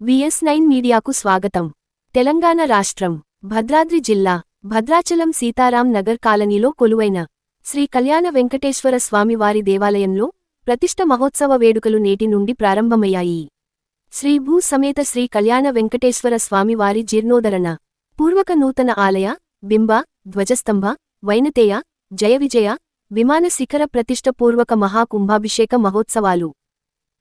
VS nine మీడియాకు స్వాగతం. తెలంగాణ రాష్ట్రం భద్రాద్రి జిల్లా భద్రాచలం సీతారాం నగర్ కాలనీలో కొలువైన శ్రీ కళ్యాణ వెంకటేశ్వర స్వామివారి దేవాలయంలో ప్రతిష్ట మహోత్సవ వేడుకలు నేటి నుండి ప్రారంభమయ్యాయి. శ్రీ భూ సమేత శ్రీ కళ్యాణ వెంకటేశ్వర స్వామివారి జీర్ణోధరణ పూర్వక నూతన ఆలయ బింబ ధ్వజస్తంభ వైనతేయ జయ విజయ విమాన శిఖర ప్రతిష్ట పూర్వక మహాకుంభాభిషేక మహోత్సవాలు.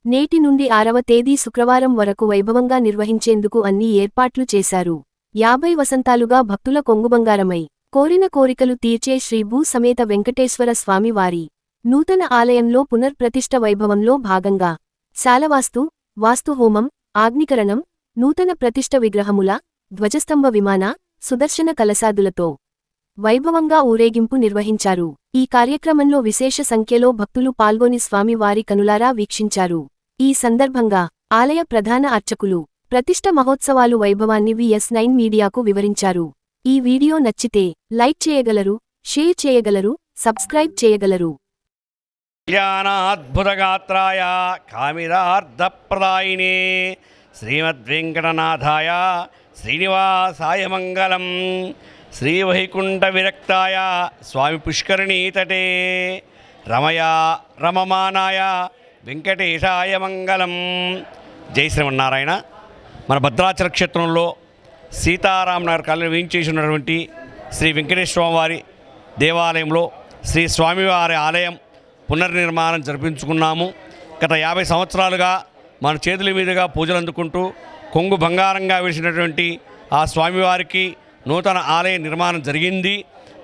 నేటి నుండి ఆరవ తేదీ శుక్రవారం వరకు వైభవంగా నిర్వహించేందుకు అన్ని ఏర్పాట్లు చేశారు. యాభై వసంతాలుగా భక్తుల కొంగుబంగారమై కోరిన కోరికలు తీర్చే శ్రీ సమేత వెంకటేశ్వర స్వామివారి నూతన ఆలయంలో పునర్ప్రతిష్ఠ వైభవంలో భాగంగా శాలవాస్తు వాస్తుహోమం ఆగ్నికరణం నూతన ప్రతిష్ఠ విగ్రహముల ధ్వజస్తంభ విమాన సుదర్శన కలశాదులతో వైభవంగా ఊరేగింపు నిర్వహించారు. ఈ కార్యక్రమంలో విశేష సంఖ్యలో భక్తులు పాల్గొని స్వామివారి కనులారా వీక్షించారు. ఈ సందర్భంగా ఆలయ ప్రధాన అర్చకులు ప్రతిష్ట మహోత్సవాలు వైభవాన్ని విఎస్ నైన్ మీడియాకు వివరించారు. ఈ వీడియో నచ్చితే లైక్ చేయగలరు షేర్ చేయగలరు సబ్స్క్రైబ్ చేయగలరు. కళ్యాణాద్భుతగాత్రాయ కామిరార్థప్రదాయినే శ్రీమద్వెంకటనాథాయ శ్రీనివాసాయ మంగళం. శ్రీవైకుంఠ విరక్తాయ స్వామి పుష్కరిణీతటే రమయా రమమానాయ వెంకటేశాయ మంగళం. జై శ్రీమన్నారాయణ. మన భద్రాచల క్షేత్రంలో సీతారామనగర్ కాలనీ వేయించేసి ఉన్నటువంటి శ్రీ వెంకటేశ్వర వారి దేవాలయంలో శ్రీ స్వామివారి ఆలయం పునర్నిర్మాణం జరిపించుకున్నాము. గత యాభై సంవత్సరాలుగా మన చేతుల మీదుగా పూజలు అందుకుంటూ కొంగు బంగారంగా వేసినటువంటి ఆ స్వామివారికి నూతన ఆలయ నిర్మాణం జరిగింది.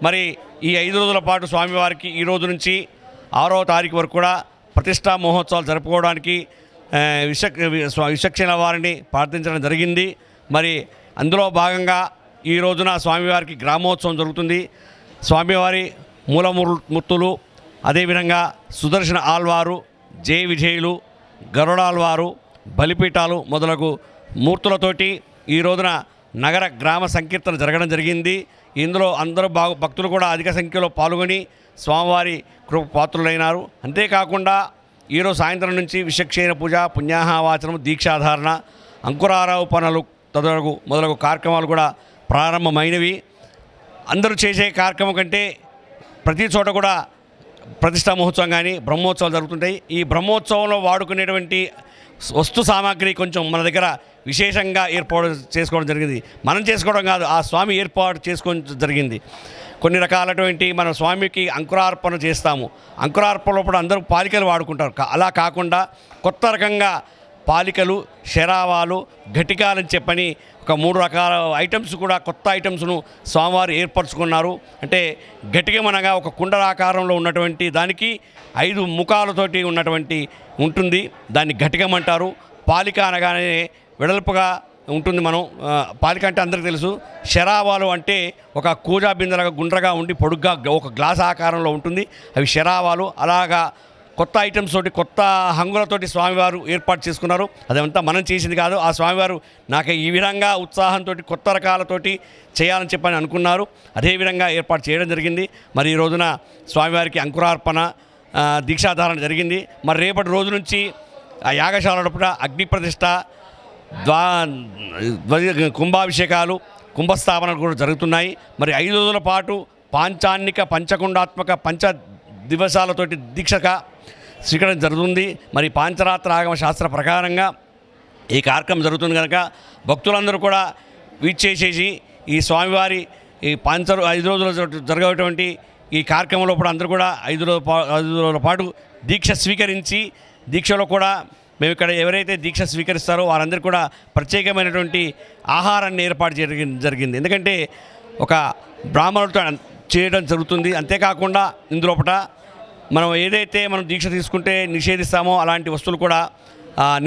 మరి ఈ ఐదు రోజుల పాటు స్వామివారికి ఈ రోజు నుంచి ఆరో తారీఖు వరకు కూడా ప్రతిష్టా మహోత్సవాలు జరుపుకోవడానికి ఆ, విశక్ వారిని ప్రార్థించడం జరిగింది. మరి అందులో భాగంగా ఈ రోజున స్వామివారికి గ్రామోత్సవం జరుగుతుంది. స్వామివారి మూలమూర్తులు అదేవిధంగా సుదర్శన ఆల్వారు జయ విజయులు గరుడాల్వారు బలిపీఠాలు మొదలగు మూర్తులతోటి ఈ రోజున నగర గ్రామ సంకీర్తన జరగడం జరిగింది. ఇందులో అందరూ బాగు భక్తులు కూడా అధిక సంఖ్యలో పాల్గొని స్వామివారి కృప పాత్రులైనారు. అంతేకాకుండా ఈరోజు సాయంత్రం నుంచి విషక్షేణ పూజ పుణ్యాహవాచనం దీక్షాధారణ అంకురారోపణలు తదగు మొదలగు కార్యక్రమాలు కూడా ప్రారంభమైనవి. అందరూ చేసే కార్యక్రమం కంటే ప్రతి చోట కూడా ప్రతిష్టా మహోత్సవం కానీ బ్రహ్మోత్సవాలు జరుగుతుంటాయి. ఈ బ్రహ్మోత్సవంలో వాడుకునేటువంటి వస్తు సామాగ్రి కొంచెం మన దగ్గర విశేషంగా ఏర్పాటు చేసుకోవడం జరిగింది. మనం చేసుకోవడం కాదు ఆ స్వామి ఏర్పాటు చేసుకోవడం జరిగింది. కొన్ని రకాలటువంటి మన స్వామికి అంకురార్పణ చేస్తాము. అంకురార్పణ లోపల అందరూ పాలికలు వాడుకుంటారు. అలా కాకుండా కొత్త రకంగా పాలికలు శరావాలు ఘటికాలని చెప్పని ఒక మూడు రకాల ఐటమ్స్ కూడా కొత్త ఐటమ్స్ను స్వామివారు ఏర్పరచుకున్నారు. అంటే ఘటికమనగా అనగా ఒక కుండలాకారంలో ఉన్నటువంటి దానికి ఐదు ముఖాలతోటి ఉన్నటువంటి ఉంటుంది. దాన్ని ఘటికమంటారు. పాలిక అనగానే వెడల్పుగా ఉంటుంది మనం పాలిక అంటే అందరికీ తెలుసు. శరావాలు అంటే ఒక కూజా బిందెలాగా గుండ్రగా ఉండి పొడుగ్గా ఒక గ్లాస్ ఆకారంలో ఉంటుంది. అవి శరావాలు అలాగా కొత్త ఐటమ్స్ తోటి కొత్త హంగులతోటి స్వామివారు ఏర్పాటు చేసుకున్నారు. అదంతా మనం చేసింది కాదు ఆ స్వామివారు నాకు ఈ విధంగా ఉత్సాహంతో కొత్త రకాలతోటి చేయాలని చెప్పని అనుకున్నారు. అదేవిధంగా ఏర్పాటు చేయడం జరిగింది. మరి ఈ రోజున స్వామివారికి అంకురార్పణ దీక్షాధారణ జరిగింది. మరి రేపటి రోజు నుంచి ఆ యాగశాలప్పుడు అగ్ని ప్రతిష్ట ద్వా కుంభాభిషేకాలు కుంభస్థాపనలు కూడా జరుగుతున్నాయి. మరి ఐదు రోజుల పాటు పాంచాన్నిక పంచకుండాత్మక పంచ దివసాలతోటి దీక్షక స్వీకరణ జరుగుతుంది. మరి పాంచరాత్ర ఆగమ శాస్త్ర ప్రకారంగా ఈ కార్యక్రమం జరుగుతుంది కనుక భక్తులందరూ కూడా వీచేసేసి ఈ స్వామివారి ఈ పాంచరు ఐదు రోజుల జరు- జరగేటువంటి ఈ కార్యక్రమంలో కూడా అందరూ కూడా ఐదు రోజుల ఐదు రోజుల పాటు దీక్ష స్వీకరించి దీక్షలో కూడా మేము ఇక్కడ ఎవరైతే దీక్ష స్వీకరిస్తారో వారందరూ కూడా ప్రత్యేకమైనటువంటి ఆహారాన్ని ఏర్పాటు జరిగింది జరిగింది. ఎందుకంటే ఒక బ్రాహ్మణులతో చేయడం జరుగుతుంది. అంతేకాకుండా ఇందులోపట మనం ఏదైతే మనం దీక్ష తీసుకుంటే నిషేధిస్తామో అలాంటి వస్తువులు కూడా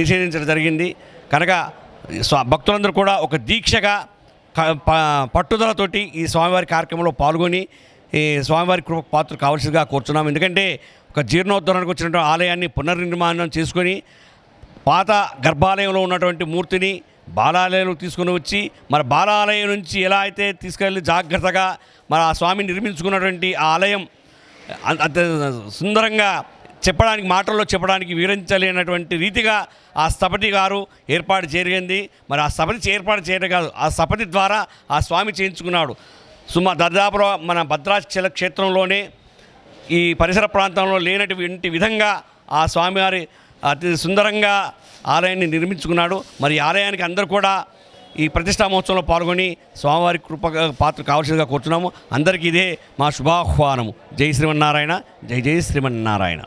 నిషేధించడం జరిగింది. కనుక భక్తులందరూ కూడా ఒక దీక్షగా పట్టుదలతోటి ఈ స్వామివారి కార్యక్రమంలో పాల్గొని ఈ స్వామివారి కృప పాత్ర కావాల్సిందిగా కోరుచున్నాం ఎందుకంటే ఒక జీర్ణోద్ధరణకు వచ్చినటువంటి ఆలయాన్ని పునర్నిర్మాణం చేసుకొని పాత గర్భాలయంలో ఉన్నటువంటి మూర్తిని బాలాలయంలో తీసుకుని వచ్చి మరి బాలాలయం నుంచి ఎలా అయితే తీసుకెళ్ళి జాగ్రత్తగా మరి ఆ స్వామిని నిర్మించుకున్నటువంటి ఆ ఆలయం అంత సుందరంగా చెప్పడానికి మాటల్లో చెప్పడానికి వివరించలేనటువంటి రీతిగా ఆ స్థపతి గారు ఏర్పాటు జరిగింది. మరి ఆ స్థపతి ఏర్పాటు చేయడం కాదు ఆ స్థపతి ద్వారా ఆ స్వామి చేయించుకున్నాడు. సుమ దాదాపులో మన భద్రాచల క్షేత్రంలోనే ఈ పరిసర ప్రాంతంలో లేనటువంటి విధంగా ఆ స్వామివారి అతి సుందరంగా ఆలయాన్ని నిర్మించుకున్నాడు. మరి ఆలయానికి అందరూ కూడా ఈ ప్రతిష్టా మహోత్సవంలో పాల్గొని స్వామివారి కృప పాత్ర కావాల్సిందిగా కోరుతున్నాము. అందరికీ ఇదే మా శుభాహ్వానము. జై శ్రీమన్నారాయణ. జై జై శ్రీమన్నారాయణ.